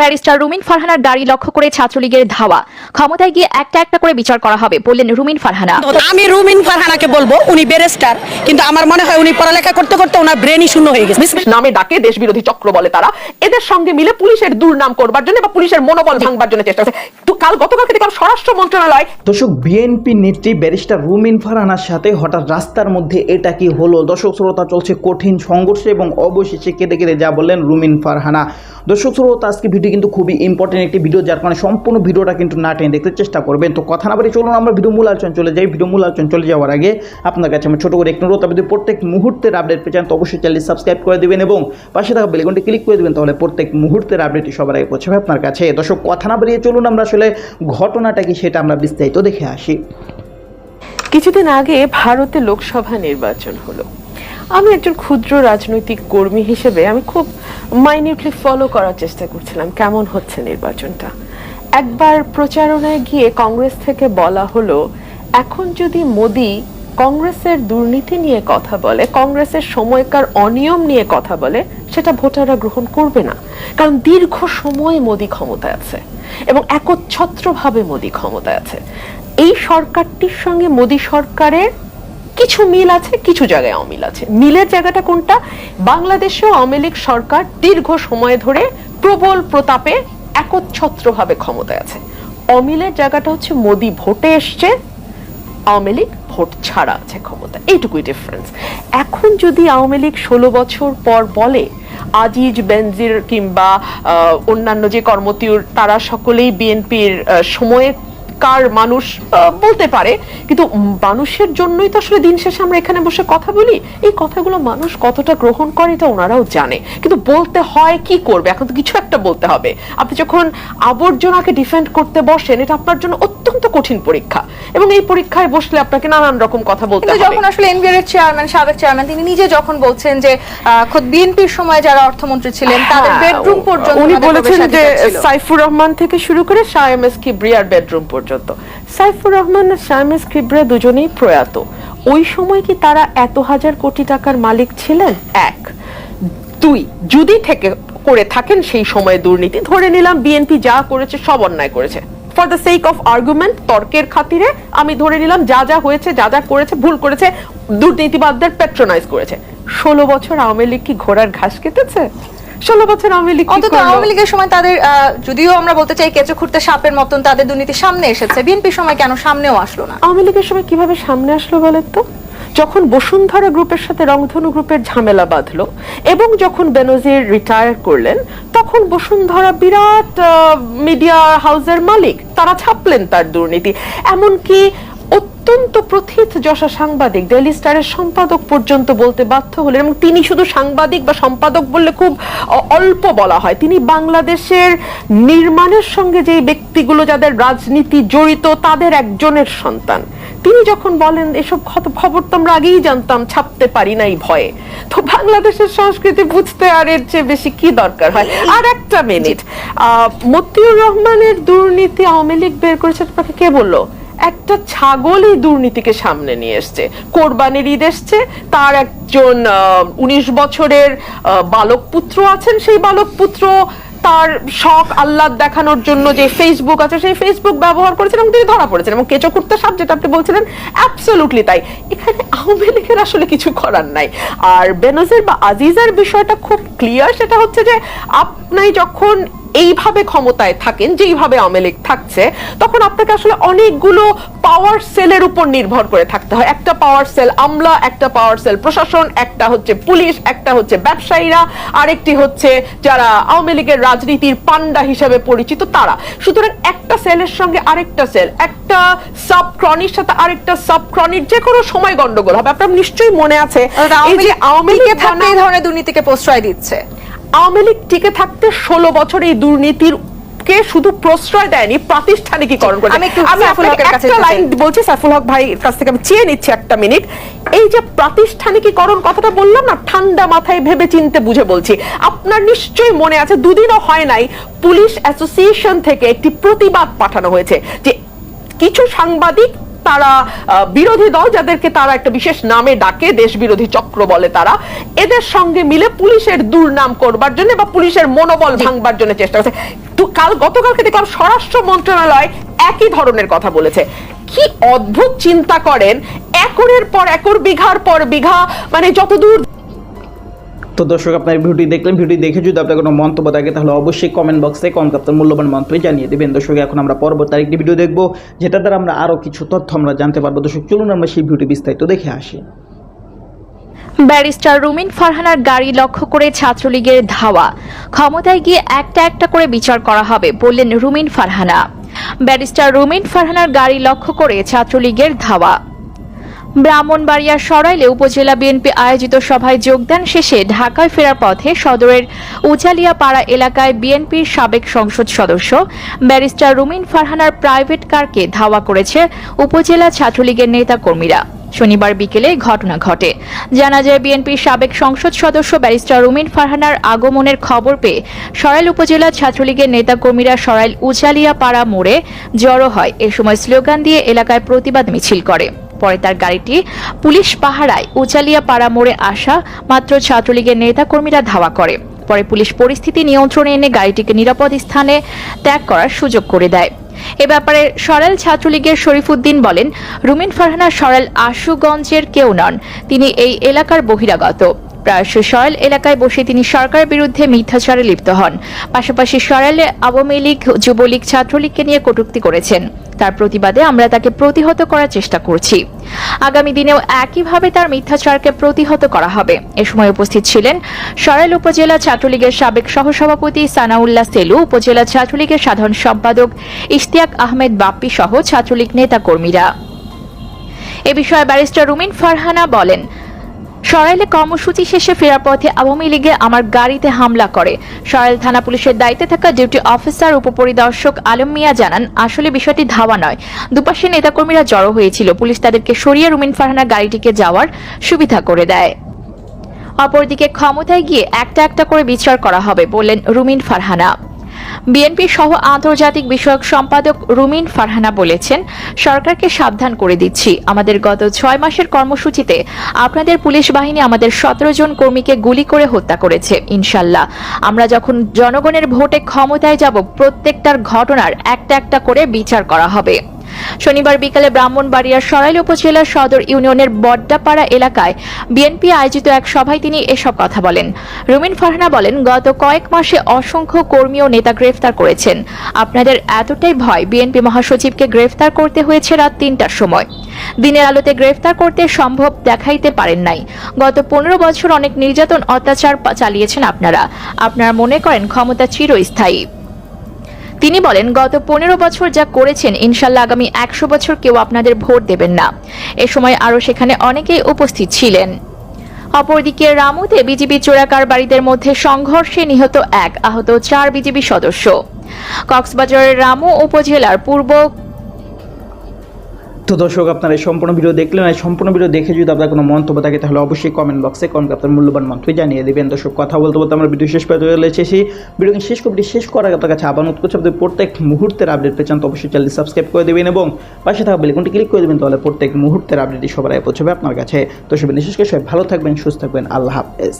Barrister রুমিন ফারহানার গাড়ি লক্ষ্য করে ছাত্রলীগের ধাওয়া। ক্ষমতায় গিয়ে একটা একটা করে বিচার করা হবে বললেন রুমিন ফারহানা। আমি রুমিন ফারহানাকে বলব উনি ব্যারিস্টার কিন্তু আমার মনে হয় উনি পড়ালেখা করতে করতে ওনার ব্রেনই শূন্য হয়ে গেছে। নামে ডাকে দেশ বিরোধী চক্র বলে তারা এদের সঙ্গে মিলে পুলিশের দুর্নাম করবার জন্য বা পুলিশের মনোবল ভাঙবার জন্য চেষ্টা করছে। তো কাল গতকালকে দেখলাম স্বরাষ্ট্র মন্ত্রণালয় দর্শক বিএনপি নেত্রী ব্যারিস্টার রুমিন ফারহানার সাথে হঠাৎ রাস্তার মধ্যে এটা কি হলো? দর্শক শ্রোতা চলছে কঠিন সংঘর্ষ এবং অবশেষে কেঁদে কেঁদে যা বললেন রুমিন ফারহানা। দর্শক শ্রোতা আজকে ভিডিও কিন্তু খুবই ইম্পর্টেন্ট একটি ভিডিও যার কারণে সম্পূর্ণ ভিডিওটা কিন্তু না টেনে দেখতে চেষ্টা করবেন। তো কথা না বলে চলুন, আমরা ভিডিও মূল আলোচনা চলে যাই। ভিডিও মূল আলোচনা চলে যাওয়ার আগে আপনার কাছে আমার ছোটো করে একটু অনুরোধ, আপনি প্রত্যেক মুহূর্তের আপডেট পেয়ে চান, তো অবশ্যই চ্যানেল সাবস্ক্রাইব করে দেবেন এবং পাশে থাকা বেলেগনটি ক্লিক করে দেবেন, তাহলে প্রত্যেক মুহূর্তের আপডেটটি সবার আগে পৌঁছাবে আপনার কাছে। দর্শক, কথা না বেরিয়ে চলুন, আমরা আসলে ঘটনাটা কি সেটা আমরা বিস্তারিত দেখে আসি। কিছুদিন আগে ভারতে লোকসভা নির্বাচন হলো। আমি একজন ক্ষুদ্র রাজনৈতিক কর্মী হিসেবে আমি খুব মাইনিউটলি ফলো করার চেষ্টা করছিলাম কেমন হচ্ছে নির্বাচনটা। একবার প্রচারণায় গিয়ে কংগ্রেস থেকে বলা হলো, এখন যদি মোদি কংগ্রেসের দুর্নীতি নিয়ে কথা বলে, কংগ্রেসের সময়কার অনিয়ম নিয়ে কথা বলে, সেটা ভোটাররা গ্রহণ করবে না। কারণ দীর্ঘ সময় মোদি ক্ষমতায় আছে এবং একচ্ছত্রভাবে মোদি ক্ষমতায় আছে। এই সরকারটির সঙ্গে মোদি সরকারের কিছু মিল আছে, কিছু জায়গায় অমিল আছে। মিলের জায়গাটা কোনটা? বাংলাদেশেও আওয়ামী লীগ সরকার দীর্ঘ সময় ধরে প্রবল প্রতাপে একচ্ছত্রভাবে ক্ষমতায় আছে। অমিলের জায়গাটা হচ্ছে মোদি ভোটে এসছে, আওয়ামী লীগ ভোট ছাড়া আছে ক্ষমতা। এইটুকুই ডিফারেন্স এখন যদি আওয়ামী লীগ ষোলো বছর পর বলে, আজিজ, বেনজির কিংবা অন্যান্য যে কর্মতীয় তারা সকলেই বিএনপির সময়ের কার মানুষ বলতে পারে কিন্তু মানুষের জন্যই তো আসলে দিন শেষে আমরা এখানে বসে কথা বলি। এই কথাগুলো মানুষ কতটা গ্রহণ করে এটা ওনারাও জানে। কিন্তু বলতে হয় কি করবে? এখন তো কিছু একটা বলতে হবে। আপনি যখন আবর্জনাকে ডিফেন্ড করতে বসেন এটা আপনার জন্য অত্যন্ত কঠিন পরীক্ষা। এবং এই পরীক্ষায় বসলে আপনাকে নানান রকম কথা বলতে হবে। যখন আসলে এনবিআর এর চেয়ারম্যান সাবেক চেয়ারম্যান তিনি নিজে যখন বলছেন যে খোদ বিএনপির সময় যারা অর্থমন্ত্রী ছিলেন তাদের হ্যাঁ, বেডরুম পর্যন্ত উনি বলেছেন যে সাইফুর রহমান থেকে শুরু করে শায়েমেস কিবরিয়ার বেডরুম পর্যন্ত। সাইফুর রহমান আর শায়েমেস কিবরিয়া দুজনেই প্রয়াত। ওই সময় কি তারা এত হাজার কোটি টাকার মালিক ছিলেন? এক। দুই, যদি থেকে, করে থাকেন সেই সময়ে দুর্নীতি ধরে নিলাম বিএনপি যা করেছে সব অন্যায় করেছে। For the sake of argument তর্কের খাতিরে আমি ধরে নিলাম, যা যা হয়েছে, যা যা করেছে, ভুল করেছে, দুর্নীতিবাদদের প্যাট্রোনাইজ করেছে। ষোলো বছর আওয়ামী লীগ কি ঘোড়ার ঘাস কেটেছে? ষোলো বছর আওয়ামী লীগ অন্তত আওয়ামী লীগের সময় তাদের যদিও আমরা বলতে চাই কেঁচো খুঁড়তে সাপের মতন তাদের দুর্নীতি সামনে এসেছে বিএনপির সময় কেন সামনেও আসলো না? আওয়ামী লীগের সময় কীভাবে সামনে আসলো বলেন তো? যখন বসুন্ধরা গ্রুপের সাথে রংধনু গ্রুপের ঝামেলা বাঁধলো এবং যখন বেনজির রিটায়ার করলেন তখন বসুন্ধরা বিরাট মিডিয়া হাউসের মালিক তারা ছাপলেন তার দুর্নীতি। এমনকি অত্যন্ত প্রথিত যশা সাংবাদিক ডেইলি স্টারের সম্পাদক পর্যন্ত বলতে বাধ্য হলেন এবং তিনি শুধু সাংবাদিক বা সম্পাদক বললে খুব অল্প বলা হয়। তিনি বাংলাদেশের নির্মাণের সঙ্গে যে ব্যক্তিগুলো যাদের রাজনীতি জড়িত, তাদের একজনের সন্তান। তিনি যখন বলেন, এসব খবর তো আমরা আগেই জানতাম, ছাপতে পারি নাই ভয়ে। তো বাংলাদেশের সংস্কৃতি বুঝতে আর এর চেয়ে বেশি কি দরকার হয়? আর একটা মিনিট। মতিউর রহমানের দুর্নীতি আওয়ামী লীগ বের করেছে আপনাকে কে বলল? একটা ছাগলই দুর্নীতিকে সামনে নিয়ে এসছে। কোরবানির ঈদ এসছে, তার একজন উনিশ বছরের বালক পুত্র আছেন। সেই বালক পুত্র তার শখ আহ্লাদ দেখানোর জন্য যে ফেসবুক আছে, সেই ফেসবুক ব্যবহার করেছেন এবং তিনি ধরা পড়েছেন। এবং কেঁচো করতে সাপ, যেটা আপনি বলছিলেন অ্যাবসলুটলি তাই। এখানে আওয়ামী লীগের আসলে কিছু করার নাই। আর বেনজির বা আজিজের বিষয়টা খুব ক্লিয়ার সেটা হচ্ছে যে আপনি যখন এইভাবে ক্ষমতায় থাকেন যেইভাবে আওয়ামী লীগ থাকছে তখন আপনাকে আসলে অনেকগুলো পাওয়ার সেলের উপর নির্ভর করে থাকতে হয়। একটা পাওয়ার সেল আমলা একটা পাওয়ার সেল প্রশাসন একটা হচ্ছে পুলিশ একটা হচ্ছে ব্যবসায়ীরা আরেকটি হচ্ছে যারা আওয়ামী লীগের রাজনীতির পান্ডা হিসেবে পরিচিত তারা। সুতরাং একটা সেলের সঙ্গে আরেকটা সেল একটা সাব ক্রনির সাথে আরেকটা সাব ক্রনির যে কোনো সময় গন্ডগোল হবে। আপনার নিশ্চয়ই মনে আছে এই যে আওয়ামী লীগ লীগে থাকতে এই ধরনের দুর্নীতিকে প্রশ্রয় দিচ্ছে। আওয়ামী লীগ টিকে থাকতে ষোলো বছর এই দুর্নীতির কে শুধু প্রশ্রয় দেয়নি প্রাতিষ্ঠানিকীকরণ করেছে আমি একটু আপনাকে লাইন বলছি সাইফুল হক ভাইয়ের কাছ থেকে আমি চেয়ে নিচ্ছি একটা মিনিট এই যে প্রাতিষ্ঠানিকীকরণ কথাটা বললাম না ঠান্ডা মাথায় ভেবে চিনতে বুঝে বলছি। আপনার নিশ্চয়ই মনে আছে দুদিনও হয় নাই পুলিশ অ্যাসোসিয়েশন থেকে একটি প্রতিবাদ পাঠানো হয়েছে যে কিছু সাংবাদিক তারা বিরোধী দল যাদেরকে তারা একটা বিশেষ নামে ডাকে দেশ বিরোধী চক্র বলে তারা এদের সঙ্গে মিলে পুলিশের দুর্নাম করবার জন্য বা পুলিশের মনোবল ভাঙবার জন্য চেষ্টা করছে। কাল গতকালকে দেখলাম স্বরাষ্ট্র মন্ত্রণালয় একই ধরনের কথা বলেছে। কি অদ্ভুত চিন্তা করেন একরের পর একর বিঘার পর বিঘা মানে যতদূর তো দর্শক, আপনার ভিডিওটি দেখলেন। ভিডিও দেখে যদি আপনার কোনো মন্তব্য থাকে, তাহলে অবশ্যই কমেন্ট বক্সে কমেন্ট আপনার মূল্যবান মন্তব্য জানিয়ে দেবেন। দর্শক, এখন আমরা পরবর্তী আরেকটি ভিডিও দেখব যেটা দ্বারা আমরা আরও কিছু তথ্য আমরা জানতে পারব। দর্শক, চলুন আমরা সেই ভিডিওটি বিস্তারিত দেখে আসি। ব্যারিস্টার রুমিন ফারহানার গাড়ি লক্ষ্য করে ছাত্রলীগের ধাওয়া। ক্ষমতায় গিয়ে একটা একটা করে বিচার করা হবে বললেন রুমিন ফারহানা। ব্যারিস্টার রুমিন ফারহানার গাড়ি লক্ষ্য করে ছাত্রলীগের ধাওয়া। ব্রাহ্মণবাড়িয়ার সরাইলে উপজেলা বিএনপি আয়োজিত সভায় যোগদান শেষে ঢাকায় ফেরার পথে সদরের উচালিয়া পাড়া এলাকায় বিএনপির সাবেক সংসদ সদস্য ব্যারিস্টার রুমিন ফারহানার প্রাইভেট কারকে ধাওয়া করেছে উপজেলা ছাত্রলীগের নেতা কর্মীরা শনিবার বিকেলে ঘটনা ঘটে। জানা যায়, বিএনপির সাবেক সংসদ সদস্য ব্যারিস্টার রুমিন ফারহানার আগমনের খবর পেয়ে সরাইল উপজেলা ছাত্রলীগের নেতাকর্মীরা সরাইল উচালিয়া পাড়া মোড়ে জড়ো হয়। এ সময় স্লোগান দিয়ে এলাকায় প্রতিবাদ মিছিল করে। পরে তার গাড়িটি পুলিশ পাহারায় উচালিয়া পাড়া মোড়ে আসা মাত্র ছাত্রলীগের নেতাকর্মীরা ধাওয়া করে। পরে পুলিশ পরিস্থিতি নিয়ন্ত্রণে এনে গাড়িটিকে নিরাপদ স্থানে ত্যাগ করার সুযোগ করে দেয়। এ ব্যাপারে সরাইল ছাত্রলীগের শরীফুদ্দিন বলেন, রুমিন ফারহানা সরাইল আশুগঞ্জের কেউ নন, তিনি এই এলাকার বহিরাগত। প্রায়শ সরাইল এলাকায় বসে তিনি সরকারের বিরুদ্ধে মিথ্যাচারে লিপ্ত হন। পাশাপাশি সরাইলে আওয়ামী লীগ, যুবলীগ, ছাত্রলীগকে নিয়ে কটূক্তি করেছেন। তার প্রতিবাদে আমরা তাকে প্রতিহত করার চেষ্টা করছি। আগামী দিনেও একইভাবে তার মিথ্যাচারকে প্রতিহত করা হবে। এ সময় উপস্থিত ছিলেন সরাইল উপজেলা ছাত্রলীগের সাবেক সহসভাপতি সানাউল্লাহ সেলু, উপজেলা ছাত্রলীগের সাধারণ সম্পাদক ইশতিয়াক আহমেদ বাপ্পি সহ ছাত্রলীগ নেতাকর্মীরা। এ বিষয়ে ব্যারিস্টার রুমিন ফারহানা বলেন সরাইলে কর্মসূচি শেষে ফেরার পথে আওয়ামী লীগে আমার গাড়িতে হামলা করে। সরাইল থানা পুলিশের দায়িত্বে থাকা ডিউটি অফিসার, উপপরিদর্শক আলম মিয়া জানান, আসলে বিষয়টি ধাওয়া নয়। দুপাশে নেতাকর্মীরা জড়ো হয়েছিল। পুলিশ তাদেরকে সরিয়ে রুমিন ফারহানা গাড়িটিকে যাওয়ার সুবিধা করে দেয়। অপরদিকে ক্ষমতায় গিয়ে একটা একটা করে বিচার করা হবে বললেন রুমিন ফারহানা। বিএনপি সহ আন্তর্জাতিক বিষয়ক সম্পাদক রুমিন ফারহানা বলেছেন, সরকারকে সাবধান করে দিচ্ছি। আমাদের গত ছয় মাসের কর্মসূচিতে আপনাদের পুলিশ বাহিনী আমাদের সতেরো জন কর্মীকে গুলি করে হত্যা করেছে, ইনশাল্লাহ। আমরা যখন জনগণের ভোটে ক্ষমতায় যাব, প্রত্যেকটার ঘটনার একটা একটা করে বিচার করা হবে। শনিবার বিকালে ব্রাহ্মণবাড়িয়ার সরাইল উপজেলার সদর ইউনিয়নের বড্ডাপাড়া এলাকায় বিএনপি আয়োজিত এক সভায় তিনি এসব কথা বলেন। রুমিন ফারহানা বলেন, গত কয়েক মাসে অসংখ্য কর্মী ও নেতা গ্রেফতার করেছেন। আপনাদের এতটাই ভয়, বিএনপি মহাসচিবকে গ্রেফতার করতে হয়েছে রাত তিনটার সময়। দিনের আলোতে গ্রেফতার করতে সম্ভব দেখাইতে পারেন নাই। গত পনেরো বছর অনেক নির্যাতন, অত্যাচার চালিয়েছেন আপনারা। আপনারা মনে করেন ক্ষমতা চিরস্থায়ী। তিনি বলেন, গত পনেরো বছর যা করেছেন, ইনশাল্লাহ আগামী একশো বছর কেউ আপনাদের ভোট দেবেন না। এ সময় আরও সেখানে অনেকেই উপস্থিত ছিলেন। অপরদিকে রামুতে বিজেপি চোরাকারবারীদের মধ্যে সংঘর্ষে নিহত এক আহত চার বিজেপি সদস্য। কক্সবাজারের রামু উপজেলার পূর্ব তো দর্শক, আপনারা এই সম্পূর্ণ ভিডিও দেখলেন। এই সম্পূর্ণ ভিডিও দেখে যদি আপনার কোনো মন্তব্য থাকে, তাহলে অবশ্যই কমেন্ট বক্সে কমেন্ট আপনার মূল্যবান মন্তব্য জানিয়ে দেবেন। দর্শক, কথা বলতে বলতে আমরা ভিডিও শেষ পেতে চলে এসেছি। ভিডিও শেষ করে শেষ করার আপনার কাছে আবার অনুরোধ করছি আপনি প্রত্যেক মুহূর্তের আপডেট পেয়েছেন তো অবশ্যই চ্যানেল সাবস্ক্রাইব করে দেবেন এবং পাশে থাকা বেলকনটি ক্লিক করে দেবেন, তাহলে প্রত্যেক মুহূর্তের আপডেটই আগে পৌঁছবে আপনার কাছে। তো সবাই বিশেষ করে সবাই ভালো থাকবেন, সুস্থ থাকবেন। আল্লাহ হাফেজ।